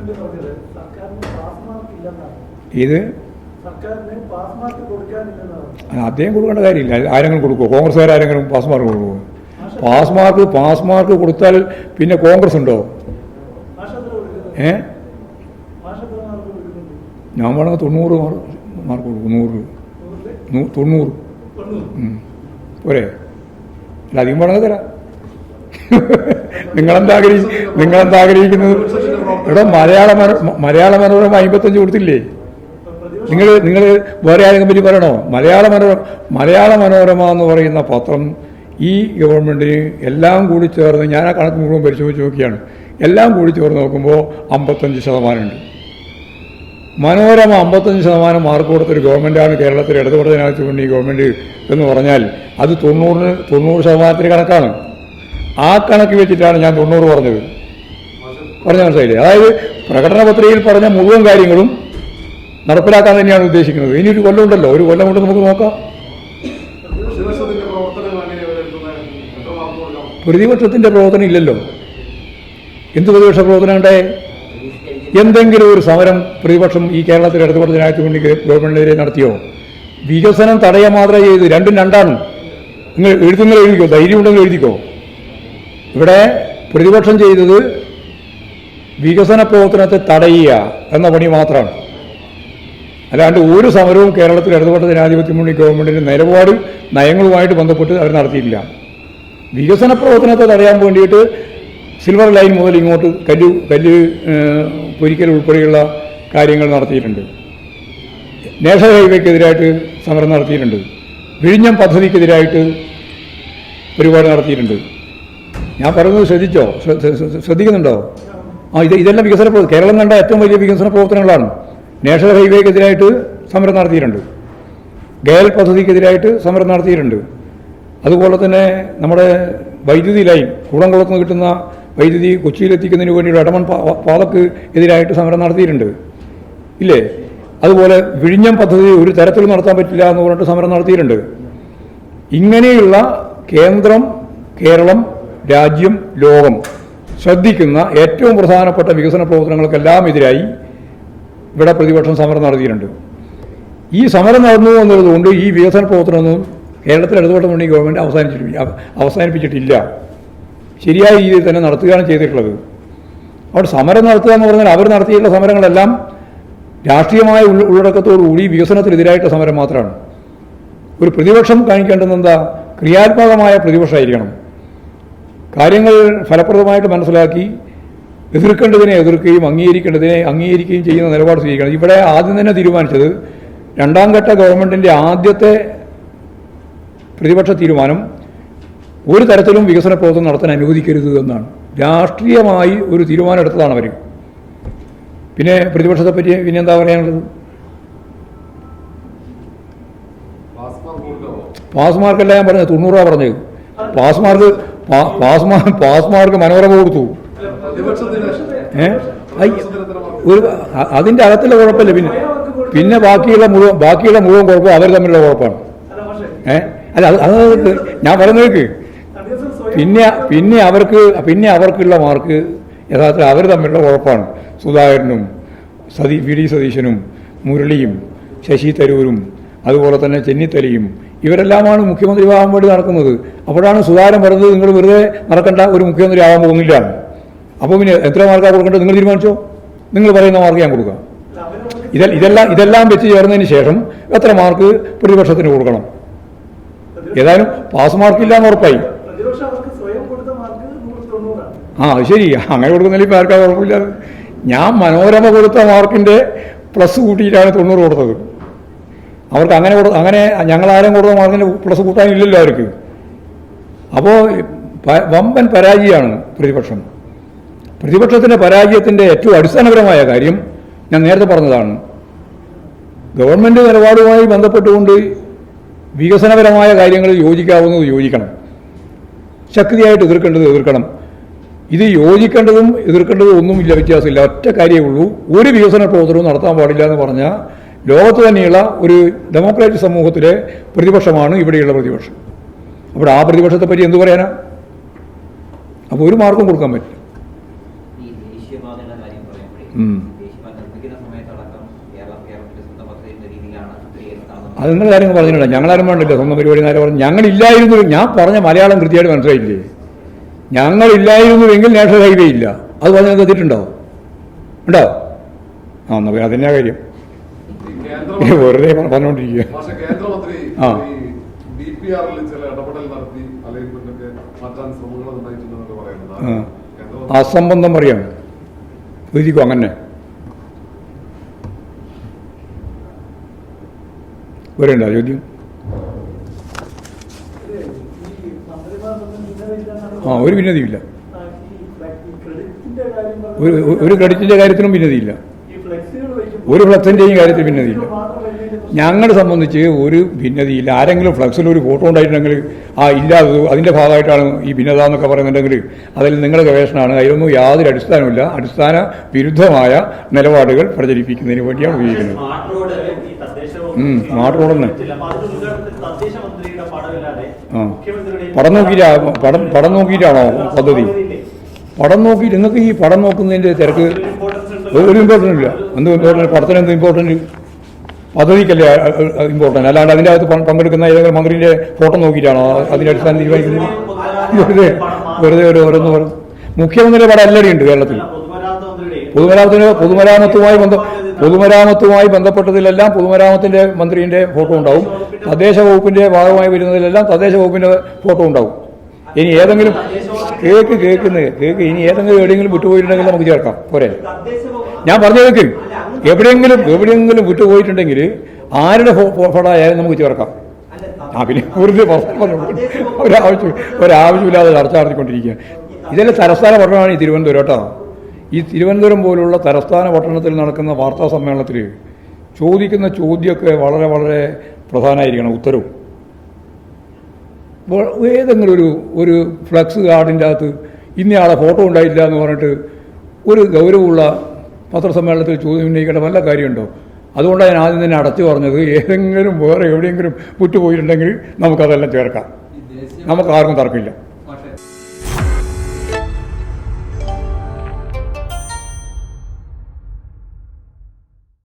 President പറഞ്ഞത് സർക്കാരിന് pass mark ഇല്ലെന്നാണ്. ഇത് അദ്ദേഹം കൊടുക്കേണ്ട കാര്യമില്ല. ആരെങ്കിലും കൊടുക്കുമോ കോൺഗ്രസ്സുകാർ ആരെങ്കിലും പാസ് മാർക്ക് കൊടുക്കുമോ പാസ് മാർക്ക് പാസ് മാർക്ക് കൊടുത്താൽ പിന്നെ കോൺഗ്രസ് ഉണ്ടോ? ഏ? ഞാൻ വേണമെങ്കിൽ തൊണ്ണൂറ് മാർക്ക് മാർക്ക് കൊടുക്കും. നൂറ്. തൊണ്ണൂറ്. പോരെ. അല്ല അധികം വേണമെങ്കിൽ തരാം. നിങ്ങളെന്താ നിങ്ങളെന്താഗ്രഹിക്കുന്നത് നിങ്ങളെന്താ ആഗ്രഹിക്കുന്നത്? ഇവിടെ മലയാള മലയാള മനോരമ അമ്പത്തഞ്ച് കൊടുത്തില്ലേ? നിങ്ങൾ നിങ്ങൾ വേറെ ആരെങ്കിലും പറ്റി പറയണോ? മലയാള മനോരമ മലയാള മനോരമ എന്ന് പറയുന്ന പത്രം ഈ ഗവൺമെന്റിന് എല്ലാം കൂടി ചേർന്ന് ഞാൻ ആ കണക്ക് മുഴുവൻ പരിശോധിച്ച് നോക്കിയാണ്. എല്ലാം കൂടി ചേർന്ന് നോക്കുമ്പോൾ അമ്പത്തഞ്ച് ശതമാനമുണ്ട്. മനോരമ അമ്പത്തഞ്ച് ശതമാനം മാർക്ക് കൊടുത്തൊരു ഗവൺമെന്റാണ് കേരളത്തിൽ ഇടതുപക്ഷ ജനാധിപത്യ ഈ ഗവൺമെന്റ് എന്ന് പറഞ്ഞാൽ അത് തൊണ്ണൂറിന് തൊണ്ണൂറ് ശതമാനത്തിന് കണക്കാണ്. ആ കണക്ക് വെച്ചിട്ടാണ് ഞാൻ തൊണ്ണൂറ് പറഞ്ഞത്. പറഞ്ഞ മനസ്സിലായില്ലേ അതായത് പ്രകടന പത്രികയിൽ പറഞ്ഞ മുഴുവൻ കാര്യങ്ങളും നടപ്പിലാക്കാൻ തന്നെയാണ് ഉദ്ദേശിക്കുന്നത്. ഇനി ഒരു കൊല്ലം ഉണ്ടല്ലോ. ഒരു കൊല്ലം കൊണ്ട് നമുക്ക് നോക്കാം. പ്രതിപക്ഷത്തിന്റെ പ്രവർത്തനം ഇല്ലല്ലോ. എന്ത് പ്രതിപക്ഷ പ്രവർത്തനം ഉണ്ടേ എന്തെങ്കിലും ഒരു സമരം പ്രതിപക്ഷം ഈ കേരളത്തിൽ ഇടതുപക്ഷ ജനാധിപത്യ ഗവൺമെന്റിനെതിരെ നടത്തിയോ? വികസനം തടയ മാത്രമേ ചെയ്തു രണ്ടും രണ്ടാണ്. നിങ്ങൾ എഴുതുന്നത് എഴുതിക്കോ? ധൈര്യം ഉണ്ടെങ്കിൽ എഴുതിക്കോ? ഇവിടെ പ്രതിപക്ഷം ചെയ്തത് വികസന പ്രവർത്തനത്തെ തടയുക എന്ന പണി മാത്രമാണ്. അല്ലാണ്ട് ഒരു സമരവും കേരളത്തിൽ ഇടതുപെട്ട ജനാധിപത്യ മുന്നണി ഗവൺമെന്റിന്റെ നിലപാടും നയങ്ങളുമായിട്ട് ബന്ധപ്പെട്ട് അവർ നടത്തിയിട്ടില്ല. വികസന പ്രവർത്തനത്തെ തടയാൻ വേണ്ടിയിട്ട് സിൽവർ ലൈൻ മുതൽ ഇങ്ങോട്ട് കല്ല് കല്ല് പൊരിക്കൽ ഉൾപ്പെടെയുള്ള കാര്യങ്ങൾ നടത്തിയിട്ടുണ്ട്. നാഷണൽ ഹൈവേക്കെതിരായിട്ട് സമരം നടത്തിയിട്ടുണ്ട്. വിഴിഞ്ഞം പദ്ധതിക്കെതിരായിട്ട് ഒരുപാട് നടത്തിയിട്ടുണ്ട്. ഞാൻ പറയുന്നത് ശ്രദ്ധിച്ചോ? ശ്ര- ശ്ര- ശ്ര- ശ്രദ്ധിക്കുന്നുണ്ടോ? ആ ഇത് ഇതെല്ലാം വികസന പ്രവർത്തനം കേരളം കണ്ട ഏറ്റവും വലിയ വികസന പ്രവർത്തനങ്ങളാണ്. നാഷണൽ ഹൈവേക്കെതിരായിട്ട് സമരം നടത്തിയിട്ടുണ്ട്. ഗയൽ പദ്ധതിക്കെതിരായിട്ട് സമരം നടത്തിയിട്ടുണ്ട്. അതുപോലെ തന്നെ നമ്മുടെ വൈദ്യുതി ലൈൻ കൂടംകുളത്ത് കിട്ടുന്ന വൈദ്യുതി കൊച്ചിയിലെത്തിക്കുന്നതിന് വേണ്ടിയിട്ട് ഇടമൺ പാതക്ക് എതിരായിട്ട് സമരം നടത്തിയിട്ടുണ്ട്. ഇല്ലേ? അതുപോലെ വിഴിഞ്ഞം പദ്ധതി ഒരു തരത്തിലും നടത്താൻ പറ്റില്ല എന്ന് പറഞ്ഞിട്ട് സമരം നടത്തിയിട്ടുണ്ട്. ഇങ്ങനെയുള്ള കേന്ദ്രം കേരളം രാജ്യം ലോകം ശ്രദ്ധിക്കുന്ന ഏറ്റവും പ്രധാനപ്പെട്ട വികസന പ്രവർത്തനങ്ങൾക്കെല്ലാം എതിരായി ഇവിടെ പ്രതിപക്ഷം സമരം നടത്തിയിട്ടുണ്ട്. ഈ സമരം നടന്നു എന്നുള്ളതുകൊണ്ട് ഈ വികസന പ്രവർത്തനമൊന്നും കേരളത്തിൽ ഇടതുപക്ഷ മുന്നണി ഗവൺമെന്റ് അവസാനിച്ചിട്ടില്ല. അവസാനിപ്പിച്ചിട്ടില്ല. ശരിയായ രീതിയിൽ തന്നെ നടത്തുകയാണ് ചെയ്തിട്ടുള്ളത്. അവിടെ സമരം നടത്തുക എന്ന് പറഞ്ഞാൽ അവർ നടത്തിയിട്ടുള്ള സമരങ്ങളെല്ലാം രാഷ്ട്രീയമായ ഉള്ള- ഉള്ളടക്കത്തോടുകൂടി വികസനത്തിനെതിരായിട്ട് സമരം മാത്രമാണ്. ഒരു പ്രതിപക്ഷം കാണിക്കേണ്ടത് എന്താ? ക്രിയാത്മകമായ പ്രതിപക്ഷമായിരിക്കണം. കാര്യങ്ങൾ ഫലപ്രദമായിട്ട് മനസ്സിലാക്കി എതിർക്കേണ്ടതിനെ എതിർക്കുകയും അംഗീകരിക്കേണ്ടതിനെ അംഗീകരിക്കുകയും ചെയ്യുന്ന നിലപാട് സ്വീകരിക്കണം. ഇവിടെ ആദ്യം തന്നെ തീരുമാനിച്ചത് രണ്ടാം ഘട്ട ഗവൺമെന്റിന്റെ ആദ്യത്തെ പ്രതിപക്ഷ തീരുമാനം ഒരു തരത്തിലും വികസന പ്രവർത്തനം നടത്താൻ അനുവദിക്കരുത് എന്നാണ്. രാഷ്ട്രീയമായി ഒരു തീരുമാനം എടുത്തതാണ് അവർ പിന്നെ പ്രതിപക്ഷത്തെ പറ്റി പിന്നെ എന്താ പറയാനുള്ളത് പാസ് മാർക്കല്ല ഞാൻ പറഞ്ഞത് തൊണ്ണൂറാ പറഞ്ഞത്. Pass mark pass pass mark Manorama കൊടുത്തു. ഒരു അതിന്റെ അകത്തുള്ള കുഴപ്പമില്ല. പിന്നെ പിന്നെ ബാക്കിയുള്ള മുഴുവൻ ബാക്കിയുള്ള മുഴുവൻ കുഴപ്പം അവർ തമ്മിലുള്ള കുഴപ്പമാണ്. ഏ? അല്ല അത് ഞാൻ പറഞ്ഞു കേൾക്ക് പിന്നെ പിന്നെ അവർക്ക് പിന്നെ അവർക്കുള്ള മാർക്ക് യഥാർത്ഥത്തിൽ അവർ തമ്മിലുള്ള കുഴപ്പമാണ്. സുധാകരനും സതി വി ഡി സതീശനും മുരളിയും ശശി തരൂരും അതുപോലെ തന്നെ ചെന്നിത്തലയും. ഇവരെല്ലാമാണ് മുഖ്യമന്ത്രി ആവാൻ വേണ്ടി നടക്കുന്നത്. അപ്പോഴാണ് സുതാരം പറഞ്ഞത് നിങ്ങൾ വെറുതെ നടക്കേണ്ട ഒരു മുഖ്യമന്ത്രി ആവാൻ പോകുന്നില്ല. അപ്പോൾ പിന്നെ എത്ര മാർക്കാണ് കൊടുക്കേണ്ടത്? നിങ്ങൾ തീരുമാനിച്ചോ? നിങ്ങൾ പറയുന്ന മാർക്ക് ഞാൻ കൊടുക്കാം. ഇതെ ഇതെല്ലാം ഇതെല്ലാം വെച്ച് ചേർന്നതിന് ശേഷം എത്ര മാർക്ക് പ്രതിപക്ഷത്തിന് കൊടുക്കണം? ഏതായാലും പാസ് മാർക്കില്ല എന്ന് ഉറപ്പായി. മാർക്ക് ആ ശരി. അങ്ങനെ കൊടുക്കുന്നതിൽ ഇപ്പം ആർക്കാ കുഴപ്പമില്ല ഞാൻ മനോരമ കൊടുത്ത മാർക്കിന്റെ പ്ലസ് കൂട്ടിയിട്ടാണ് തൊണ്ണൂറ് കൊടുത്തത്. അവർക്ക് അങ്ങനെ കൊടു അങ്ങനെ ഞങ്ങളാരും കൊടുത്ത മാർക്കിന് പ്ലസ് കൂട്ടാനില്ലല്ലോ അവർക്ക്. അപ്പോൾ വമ്പൻ പരാജയമാണ് പ്രതിപക്ഷം. പ്രതിപക്ഷത്തിന്റെ പരാജയത്തിന്റെ ഏറ്റവും അടിസ്ഥാനപരമായ കാര്യം ഞാൻ നേരത്തെ പറഞ്ഞതാണ്. ഗവൺമെന്റ് നിലപാടുമായി ബന്ധപ്പെട്ടുകൊണ്ട് വികസനപരമായ കാര്യങ്ങളിൽ യോജിക്കാവുന്നത് യോജിക്കണം. ശക്തിയായിട്ട് എതിർക്കേണ്ടത് എതിർക്കണം. ഇത് യോജിക്കേണ്ടതും എതിർക്കേണ്ടതും ഒന്നുമില്ല വ്യത്യാസമില്ല. ഒറ്റ കാര്യമേ ഉള്ളൂ. ഒരു വികസന പ്രവർത്തനവും നടത്താൻ പാടില്ല എന്ന് പറഞ്ഞാൽ ലോകത്ത് തന്നെയുള്ള ഒരു ഡെമോക്രാറ്റിക് സമൂഹത്തിലെ പ്രതിപക്ഷമാണ് ഇവിടെയുള്ള പ്രതിപക്ഷം. അപ്പോൾ ആ പ്രതിപക്ഷത്തെ പറ്റി എന്തു പറയാനാ? അപ്പോൾ ഒരു മാർക്കും കൊടുക്കാൻ പറ്റില്ല. അത് നിങ്ങൾ കാര്യങ്ങൾ പറഞ്ഞിട്ടില്ല. ഞങ്ങളാരും വേണ്ടില്ല സ്വന്തം പരിപാടി നേരെ പറഞ്ഞു. ഞങ്ങളില്ലായിരുന്നു. ഞാൻ പറഞ്ഞ മലയാളം കൃത്യമായിട്ട് മനസ്സിലായില്ലേ? ഞങ്ങളില്ലായിരുന്നുവെങ്കിൽ നാഷണൽ ഹൈവേ ഇല്ല അത് പറഞ്ഞാൽ തെറ്റിട്ടുണ്ടോ ഉണ്ടോ? ആ എന്നാ അതിന്റെ കാര്യം. വെറുതെ പറഞ്ഞുകൊണ്ടിരിക്കുക ആ. അസംബന്ധം പറയാം എഴുതിക്കോ അങ്ങനെ വരണ്ട ചോദ്യം ആ ഒരു ഭിന്നതയില്ല ആ, ഈ ക്രെഡിറ്റിന്റെ കാര്യം ഒരു ക്രെഡിറ്റിന്റെ കാര്യത്തിലും ഭിന്നതയില്ല ഒരു ഫ്ലക്സിന്റെയും കാര്യത്തിൽ ഭിന്നതയില്ല. ഞങ്ങളെ സംബന്ധിച്ച് ഒരു ഭിന്നതയില്ല. ആരെങ്കിലും ഫ്ലക്സിൽ ഒരു ഫോട്ടോ ഉണ്ടായിട്ടുണ്ടെങ്കിൽ ആ ഇല്ല അത് അതിന്റെ ഭാഗമായിട്ടാണ് ഈ ഭിന്നത എന്നൊക്കെ പറയുന്നുണ്ടെങ്കിൽ അതിൽ നിങ്ങളുടെ ഗവേഷണമാണ്. അതിലൊന്നും യാതൊരു അടിസ്ഥാനമില്ല അടിസ്ഥാന വിരുദ്ധമായ നിലപാടുകൾ പ്രചരിപ്പിക്കുന്നതിന് വേണ്ടിയാണ് ഉപയോഗിക്കുന്നത്. സ്മാർട്ട് പടം നോക്കിയിട്ടാ പടം പടം നോക്കിയിട്ടാണോ പദ്ധതി? പടം നോക്കിയിട്ട് നിങ്ങൾക്ക് ഈ പടം നോക്കുന്നതിന്റെ തിരക്ക് ഒരു ഇമ്പോർട്ടന്റ് ഇല്ല. എന്ത് ഇമ്പോർട്ടന്റ് പടത്തിന് എന്ത് ഇമ്പോർട്ടന്റ് പദ്ധതിക്കല്ലേ ഇമ്പോർട്ടന്റ് അല്ലാണ്ട് അതിന്റെ അകത്ത് പങ്കെടുക്കുന്ന ഏതെങ്കിലും മന്ത്രിന്റെ ഫോട്ടോ നോക്കിയിട്ടാണോ അതിന്റെ അടിസ്ഥാനം തീരുമാനിക്കുന്നത്? വെറുതെ വെറുതെ ഒരു ഓരോന്ന് പറഞ്ഞു മുഖ്യമന്ത്രിയുടെ പടം എല്ലാവരും ഉണ്ട് കേരളത്തിൽ. പൊതുമരാമത്തിന് പൊതുമരാമത്തുമായി ബന്ധ പൊതുമരാമത്തുമായി ബന്ധപ്പെട്ടതിലെല്ലാം പൊതുമരാമത്തിന്റെ മന്ത്രിന്റെ ഫോട്ടോ ഉണ്ടാവും. തദ്ദേശ വകുപ്പിന്റെ ഭാഗമായി വരുന്നതിലെല്ലാം തദ്ദേശ വകുപ്പിന്റെ ഫോട്ടോ ഉണ്ടാവും. ഇനി ഏതെങ്കിലും കേക്ക് കേൾക്കുന്നത് കേക്ക് ഇനി ഏതെങ്കിലും എവിടെയെങ്കിലും വിട്ടുപോയിട്ടുണ്ടെങ്കിൽ നമുക്ക് ചേർക്കാം. പോരെ. ഞാൻ പറഞ്ഞു കേൾക്കും എവിടെയെങ്കിലും എവിടെയെങ്കിലും വിട്ടുപോയിട്ടുണ്ടെങ്കിൽ ആരുടെ ഫോ- ഫോ- ഫോട്ടോ ആയാലും നമുക്ക് ചേർക്കാം. ആ പിന്നെ വെറുതെ. ഒരാവശ്യം ഒരാവശ്യമില്ലാതെ ചർച്ച നടത്തിക്കൊണ്ടിരിക്കുക ഇതെല്ലാം തലസ്ഥാന പട്ടണമാണ് ഈ തിരുവനന്തപുരം കേട്ടോ. ഈ തിരുവനന്തപുരം പോലുള്ള തലസ്ഥാന പട്ടണത്തിൽ നടക്കുന്ന വാർത്താ സമ്മേളനത്തിൽ ചോദിക്കുന്ന ചോദ്യമൊക്കെ വളരെ വളരെ പ്രധാനമായിരിക്കണം ഉത്തരവും. ഏതെങ്കിലും ഒരു ഒരു ഫ്ലക്സ് കാർഡിന്റെ അകത്ത് ഇന്നയാളെ ഫോട്ടോ ഉണ്ടായില്ല എന്ന് പറഞ്ഞിട്ട് ഒരു ഗൗരവമുള്ള പത്രസമ്മേളനത്തിൽ ചോദ്യം ഉന്നയിക്കേണ്ട വല്ല കാര്യമുണ്ടോ? അതുകൊണ്ടാണ് ഞാൻ ആദ്യം തന്നെ അടച്ചു പറഞ്ഞത് ഏതെങ്കിലും വേറെ എവിടെയെങ്കിലും പുറ്റുപോയിട്ടുണ്ടെങ്കിൽ നമുക്കതെല്ലാം ചേർക്കാം. നമുക്ക് ആർക്കും തർക്കമില്ല.